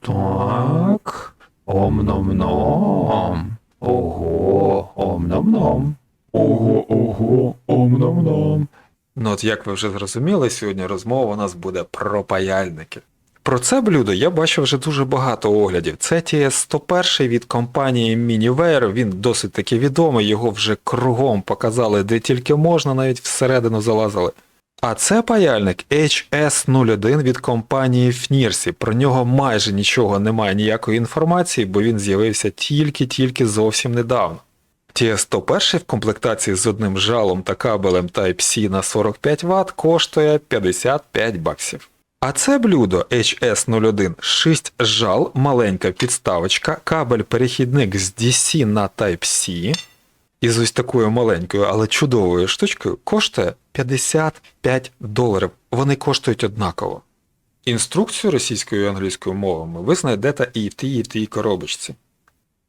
Так. Ом-ном-ном. Ого, ом-ном-ном. Ого, ого, ом-ном-ном. Ну от як ви вже зрозуміли, сьогодні розмова у нас буде про паяльники. Про це блюдо я бачив вже дуже багато оглядів. Це TS101 від компанії Miniware, він досить таки відомий, його вже кругом показали, де тільки можна, навіть всередину залазили. А це паяльник HS01 від компанії Fnirsi. Про нього майже нічого немає ніякої інформації, бо він з'явився тільки-тільки зовсім недавно. TS101 в комплектації з одним жалом та кабелем Type-C на 45 Вт коштує 55 баксів. А це блюдо HS01 6 жал, маленька підставочка, кабель-перехідник з DC на Type-C. І з ось такою маленькою, але чудовою штучкою коштує 55 доларів. Вони коштують однаково. Інструкцію російською і англійською мовами ви знайдете і в тій, і тій коробочці.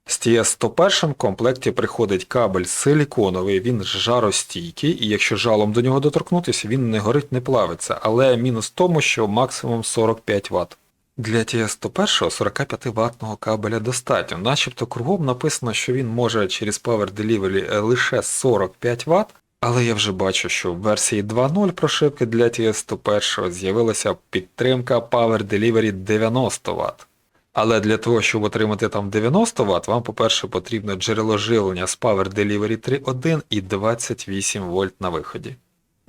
З TS101 в комплекті приходить кабель силіконовий, він жаростійкий, і якщо жалом до нього доторкнутися, він не горить, не плавиться, але мінус в тому, що максимум 45 Вт. Для TS101 45 ваттного кабеля достатньо, начебто кругом написано, що він може через Power Delivery лише 45 Вт, але я вже бачу, що в версії 2.0 прошивки для TS101 з'явилася підтримка Power Delivery 90 Вт. Але для того, щоб отримати там 90 Вт, вам, по-перше, потрібно джерело живлення з Power Delivery 3.1 і 28 вольт на виході.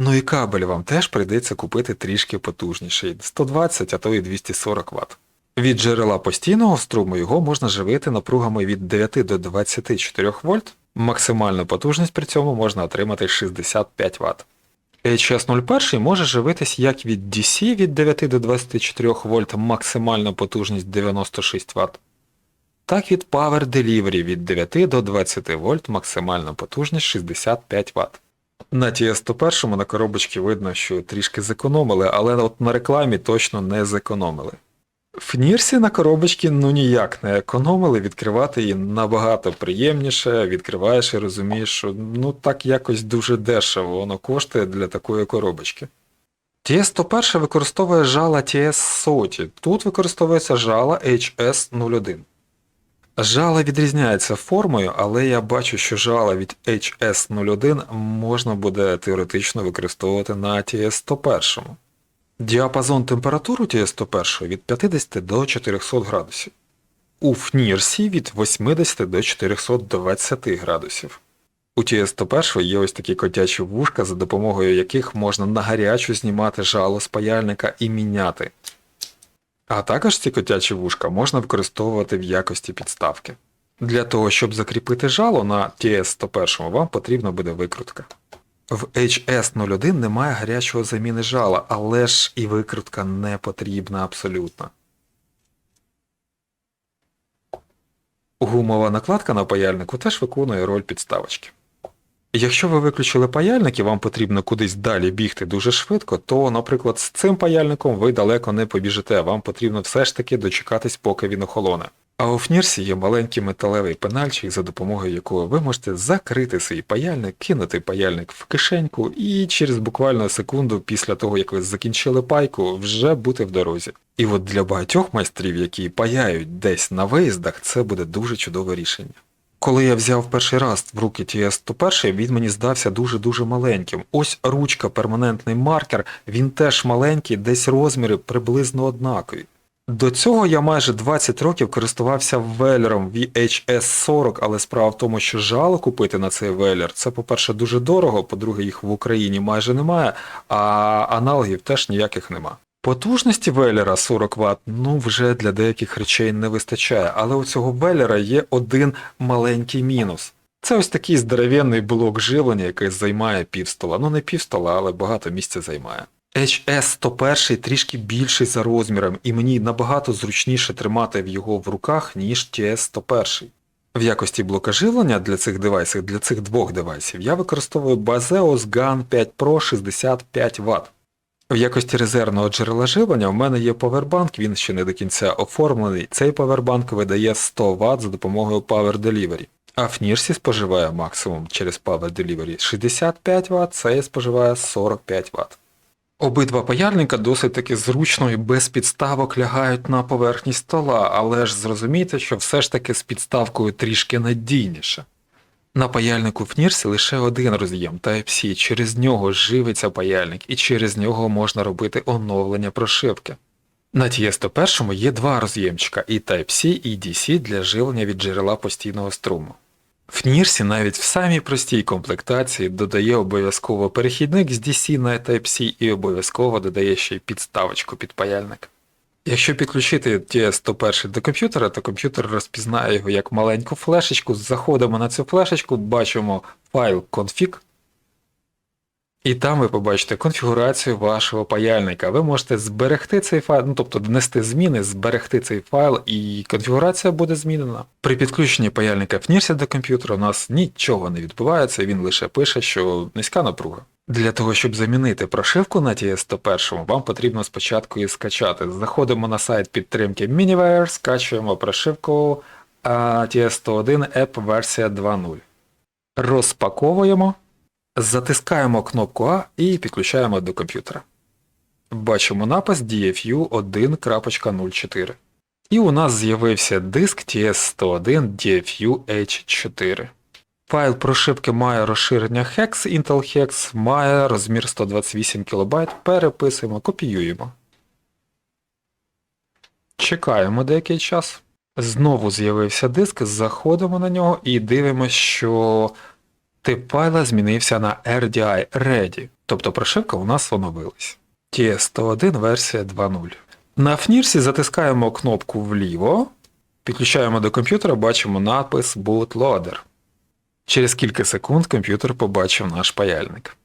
Ну і кабель вам теж прийдеться купити трішки потужніший 120, а то і 240 Вт. Від джерела постійного струму його можна живити напругами від 9 до 24 вольт, максимальну потужність при цьому можна отримати 65 Вт. HS01 може живитись як від DC від 9 до 24 вольт максимальна потужність 96 Вт, так від Power Delivery від 9 до 20 вольт максимальна потужність 65 Вт. На TS101 на коробочці видно, що трішки зекономили, але от на рекламі точно не зекономили. В Нірсі на коробочці ну ніяк не економили, відкривати її набагато приємніше, відкриваєш і розумієш, що ну так якось дуже дешево воно коштує для такої коробочки. TS101 використовує жала TS100, тут використовується жала HS01. Жала відрізняється формою, але я бачу, що жала від HS01 можна буде теоретично використовувати на TS101. Діапазон температур у TS101 від 50 до 400 градусів. У FNIRSі від 80 до 420 градусів. У TS101 є ось такі котячі вушка, за допомогою яких можна на гарячу знімати жало з паяльника і міняти. А також ці котячі вушка можна використовувати в якості підставки. Для того, щоб закріпити жало на TS101 вам потрібна буде викрутка. В HS01 немає гарячого заміни жала, але ж і викрутка не потрібна абсолютно. Гумова накладка на паяльнику теж виконує роль підставочки. Якщо ви виключили паяльник і вам потрібно кудись далі бігти дуже швидко, то, наприклад, з цим паяльником ви далеко не побіжите, вам потрібно все ж таки дочекатись, поки він охолоне. А у Фнірсі є маленький металевий пенальчик, за допомогою якого ви можете закрити свій паяльник, кинути паяльник в кишеньку і через буквально секунду після того, як ви закінчили пайку, вже бути в дорозі. І от для багатьох майстрів, які паяють десь на виїздах, це буде дуже чудове рішення. Коли я взяв перший раз в руки TS101, він мені здався дуже-дуже маленьким. Ось ручка, перманентний маркер, він теж маленький, десь розміри приблизно однакові. До цього я майже 20 років користувався велером VHS40, але справа в тому, що жало купити на цей велер, це, по-перше, дуже дорого, по-друге, їх в Україні майже немає, а аналогів теж ніяких нема. Потужності велера 40 Вт, ну вже для деяких речей не вистачає, але у цього велера є один маленький мінус. Це ось такий здоровенний блок живлення, який займає півстола. Ну не півстола, але багато місця займає. HS101 трішки більший за розміром, і мені набагато зручніше тримати його в руках, ніж TS101. В якості блока живлення для цих девайсів, для цих двох девайсів, я використовую Baseos GAN 5 Pro 65 Вт. В якості резервного джерела живлення в мене є повербанк, він ще не до кінця оформлений. Цей повербанк видає 100 Вт за допомогою Power Delivery. А в Нірсі споживає максимум через Power Delivery 65 Вт, цей споживає 45 Вт. Обидва паяльника досить таки зручно і без підставок лягають на поверхність стола, але ж зрозумійте, що все ж таки з підставкою трішки надійніше. На паяльнику в Нірсі лише один роз'єм Type-C, через нього живиться паяльник і через нього можна робити оновлення прошивки. На TS101 є два роз'ємчика і Type-C, і DC для живлення від джерела постійного струму. В Нірсі навіть в самій простій комплектації додає обов'язково перехідник з DC на Type-C і обов'язково додає ще й підставочку під паяльник. Якщо підключити TS101 до комп'ютера, то комп'ютер розпізнає його як маленьку флешечку, заходимо на цю флешечку, бачимо файл config, і там ви побачите конфігурацію вашого паяльника. Ви можете зберегти цей файл, ну тобто внести зміни, зберегти цей файл, і конфігурація буде змінена. При підключенні паяльника Нірсі до комп'ютера у нас нічого не відбувається, він лише пише, що низька напруга. Для того, щоб замінити прошивку на TS101, вам потрібно спочатку її скачати. Заходимо на сайт підтримки Miniware, скачуємо прошивку TS101 App версія 2.0. Розпаковуємо. Затискаємо кнопку А і підключаємо до комп'ютера. Бачимо напис DFU 1.04. І у нас з'явився диск TS101 DFU H4. Файл прошивки має розширення HEX, Intel HEX, має розмір 128 кБ, переписуємо, копіюємо. Чекаємо деякий час. Знову з'явився диск, заходимо на нього і дивимося, що Тип файла змінився на RDI Ready, тобто прошивка у нас оновилась. TS101 версія 2.0. На фнірсі затискаємо кнопку вліво, підключаємо до комп'ютера, бачимо надпис Bootloader. Через кілька секунд комп'ютер побачив наш паяльник.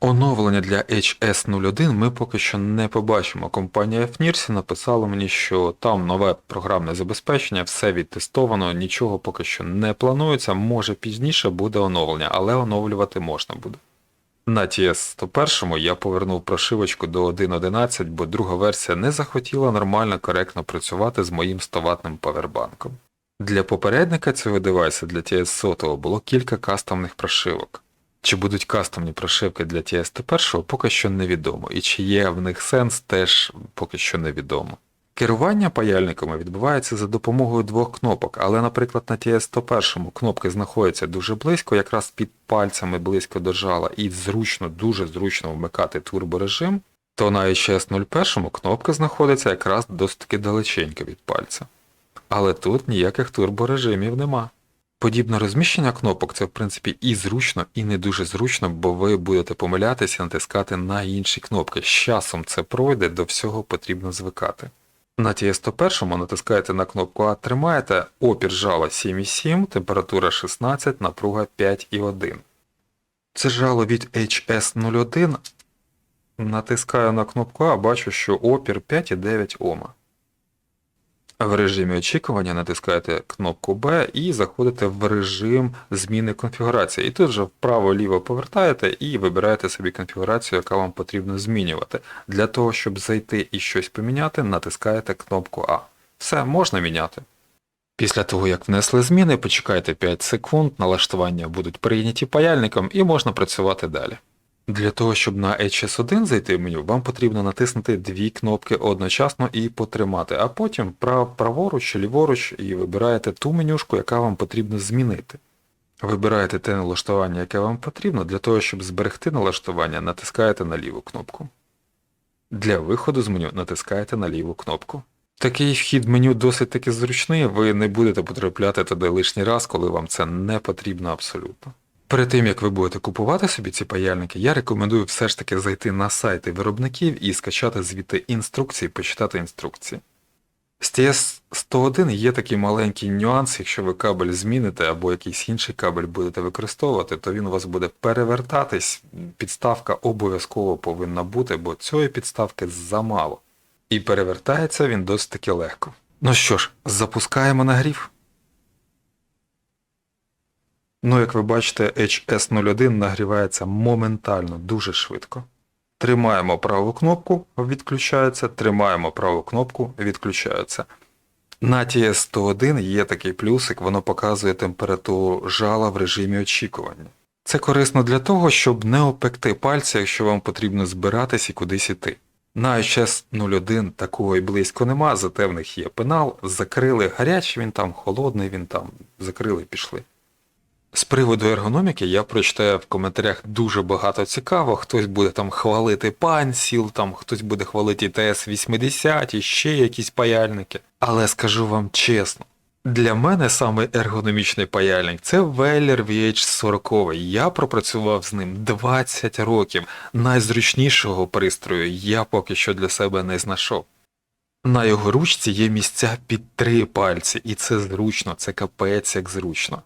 Оновлення для HS01 ми поки що не побачимо. Компанія FNIRSI написала мені, що там нове програмне забезпечення, все відтестовано, нічого поки що не планується, може пізніше буде оновлення, але оновлювати можна буде. На TS101 я повернув прошивочку до 1.11, бо друга версія не захотіла нормально коректно працювати з моїм 100-ваттним павербанком. Для попередника цього девайса для TS100 було кілька кастомних прошивок. Чи будуть кастомні прошивки для TS101 поки що невідомо, і чи є в них сенс теж поки що невідомо. Керування паяльниками відбувається за допомогою двох кнопок, але, наприклад, на TS101 кнопки знаходяться дуже близько, якраз під пальцями близько до жала, і зручно, дуже зручно вмикати турборежим, то на HS01 кнопка знаходиться якраз досить далеченько від пальця. Але тут ніяких турборежимів нема. Подібне розміщення кнопок це в принципі і зручно, і не дуже зручно, бо ви будете помилятися натискати на інші кнопки. З часом це пройде, до всього потрібно звикати. На TS101 натискаєте на кнопку А, тримаєте, опір жала 7,7, температура 16, напруга 5,1. Це жало від HS01. Натискаю на кнопку А, бачу, що опір 5,9 Ома. В режимі очікування натискаєте кнопку B і заходите в режим зміни конфігурації. І тут же вправо-ліво повертаєте і вибираєте собі конфігурацію, яка вам потрібно змінювати. Для того, щоб зайти і щось поміняти, натискаєте кнопку А. Все, можна міняти. Після того, як внесли зміни, почекайте 5 секунд, налаштування будуть прийняті паяльником і можна працювати далі. Для того, щоб на HS1 зайти в меню, вам потрібно натиснути дві кнопки одночасно і потримати, а потім прав, праворуч ліворуч і вибираєте ту менюшку, яка вам потрібно змінити. Вибираєте те налаштування, яке вам потрібно, для того, щоб зберегти налаштування, натискаєте на ліву кнопку. Для виходу з меню натискаєте на ліву кнопку. Такий вхід меню досить таки зручний, ви не будете потрапляти туди лишній раз, коли вам це не потрібно абсолютно. Перед тим, як ви будете купувати собі ці паяльники, я рекомендую все ж таки зайти на сайти виробників і скачати звідти інструкції, почитати інструкції. З TS101 є такий маленький нюанс, якщо ви кабель зміните або якийсь інший кабель будете використовувати, то він у вас буде перевертатись, підставка обов'язково повинна бути, бо цієї підставки замало. І перевертається він досить таки легко. Ну що ж, запускаємо нагрів. Ну, як ви бачите, HS01 нагрівається моментально, дуже швидко. Тримаємо праву кнопку, відключається, тримаємо праву кнопку, відключається. На TS101 є такий плюсик, воно показує температуру жала в режимі очікування. Це корисно для того, щоб не опекти пальці, якщо вам потрібно збиратись і кудись іти. На HS 01 такого і близько нема, зате в них є пенал, закрили гарячий він там, холодний він там, закрили, пішли. З приводу ергономіки я прочитаю в коментарях дуже багато цікаво. Хтось буде там хвалити пансіл, там хтось буде хвалити ТС-80 і ще якісь паяльники. Але скажу вам чесно, для мене саме ергономічний паяльник це Weller VH40. Я пропрацював з ним 20 років. Найзручнішого пристрою я поки що для себе не знайшов. На його ручці є місця під три пальці, і це зручно, це капець як зручно.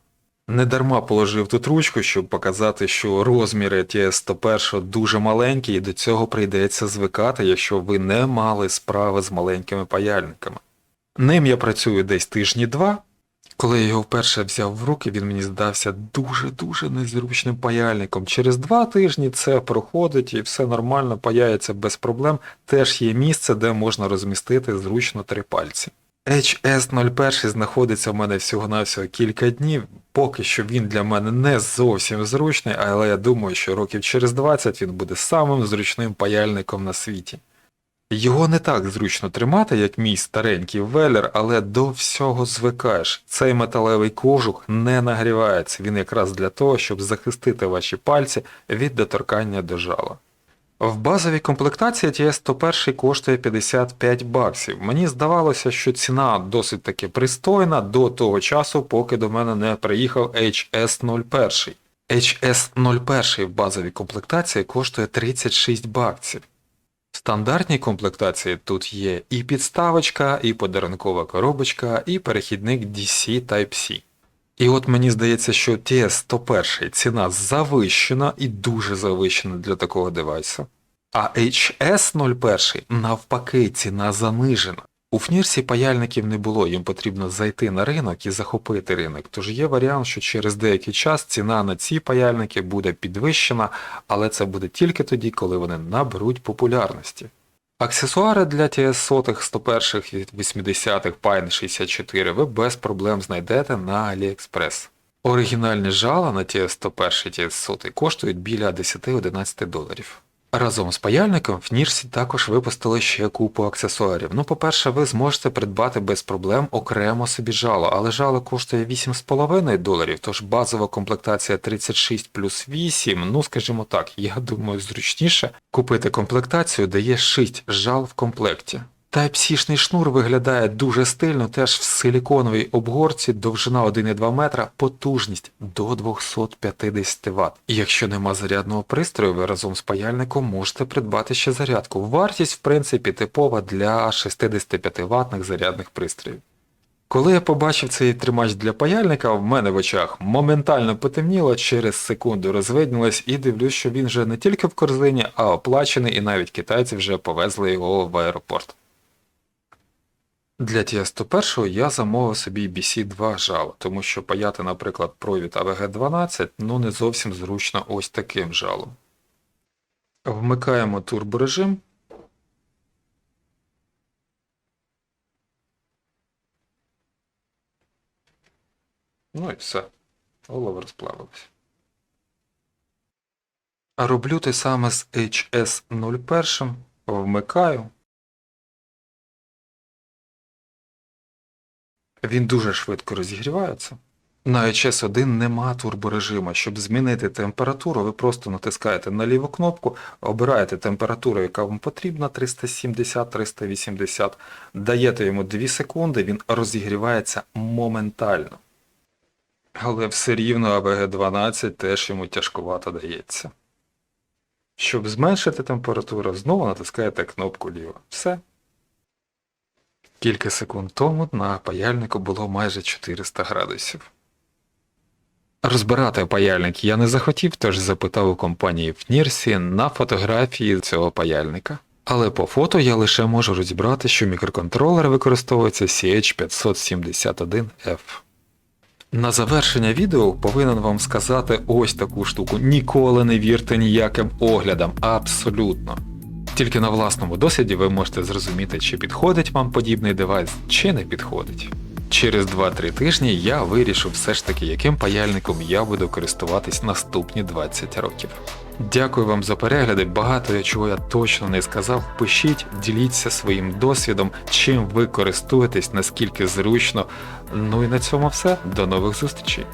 Недарма положив тут ручку, щоб показати, що розміри TS-101 дуже маленькі і до цього прийдеться звикати, якщо ви не мали справи з маленькими паяльниками. Ним я працюю десь тижні два. Коли я його вперше взяв в руки, він мені здався дуже-дуже незручним паяльником. Через два тижні це проходить і все нормально паяється без проблем. Теж є місце, де можна розмістити зручно три пальці. HS01 знаходиться в мене всього-навсього кілька днів. Поки що він для мене не зовсім зручний, але я думаю, що років через 20 він буде самим зручним паяльником на світі. Його не так зручно тримати, як мій старенький велер, але до всього звикаєш. Цей металевий кожух не нагрівається, він якраз для того, щоб захистити ваші пальці від доторкання до жала. В базовій комплектації TS-101 коштує 55 баксів. Мені здавалося, що ціна досить таки пристойна до того часу, поки до мене не приїхав HS-01. HS-01 в базовій комплектації коштує 36 баксів. В стандартній комплектації тут є і підставочка, і подарункова коробочка, і перехідник DC Type-C. І от мені здається, що TS-101 ціна завищена і дуже завищена для такого девайсу. А HS-01 навпаки ціна занижена. У Фнірсі паяльників не було, їм потрібно зайти на ринок і захопити ринок, тож є варіант, що через деякий час ціна на ці паяльники буде підвищена, але це буде тільки тоді, коли вони наберуть популярності. Аксесуари для TS 100 101 і 80-х Pine 64 ви без проблем знайдете на AliExpress. Оригінальні жала на TS 101 TS 100 коштують біля 10-11 доларів. Разом з паяльником в Нірсі також випустили ще купу аксесуарів. Ну, по-перше, ви зможете придбати без проблем окремо собі жало, але жало коштує 8,5 доларів, тож базова комплектація 36 плюс 8, ну скажімо так, я думаю, зручніше купити комплектацію, де є 6 жал в комплекті. Type-C-шний шнур виглядає дуже стильно, теж в силіконовій обгорці, довжина 1,2 метра, потужність до 250 Вт. Якщо нема зарядного пристрою, ви разом з паяльником можете придбати ще зарядку. Вартість, в принципі, типова для 65 ватних зарядних пристроїв. Коли я побачив цей тримач для паяльника, в мене в очах моментально потемніло, через секунду розвиднілось і дивлюсь, що він вже не тільки в корзині, а оплачений, і навіть китайці вже повезли його в аеропорт. Для TS-101 я замовив собі BC2 жало, тому що паяти, наприклад, провід AVG12 ну не зовсім зручно ось таким жалом. Вмикаємо турборежим. Ну і все. Голови розплавились. А роблю те саме з HS01. Вмикаю. Він дуже швидко розігрівається. На HS1 нема турборежиму. Щоб змінити температуру, ви просто натискаєте на ліву кнопку, обираєте температуру, яка вам потрібна, 370-380, даєте йому 2 секунди, він розігрівається моментально. Але все рівно AVG12 теж йому тяжкувато дається. Щоб зменшити температуру, знову натискаєте кнопку ліво. Все. Кілька секунд тому на паяльнику було майже 400 градусів. Розбирати паяльник я не захотів, тож запитав у компанії в Нірсі на фотографії цього паяльника. Але по фото я лише можу розібрати, що мікроконтролер використовується CH571F. На завершення відео повинен вам сказати ось таку штуку. Ніколи не вірте ніяким оглядам, абсолютно. Тільки на власному досвіді ви можете зрозуміти, чи підходить вам подібний девайс, чи не підходить. Через 2-3 тижні я вирішив все ж таки, яким паяльником я буду користуватись наступні 20 років. Дякую вам за перегляди. Багато чого я точно не сказав. Пишіть, діліться своїм досвідом, чим ви користуєтесь, наскільки зручно. Ну і на цьому все. До нових зустрічей.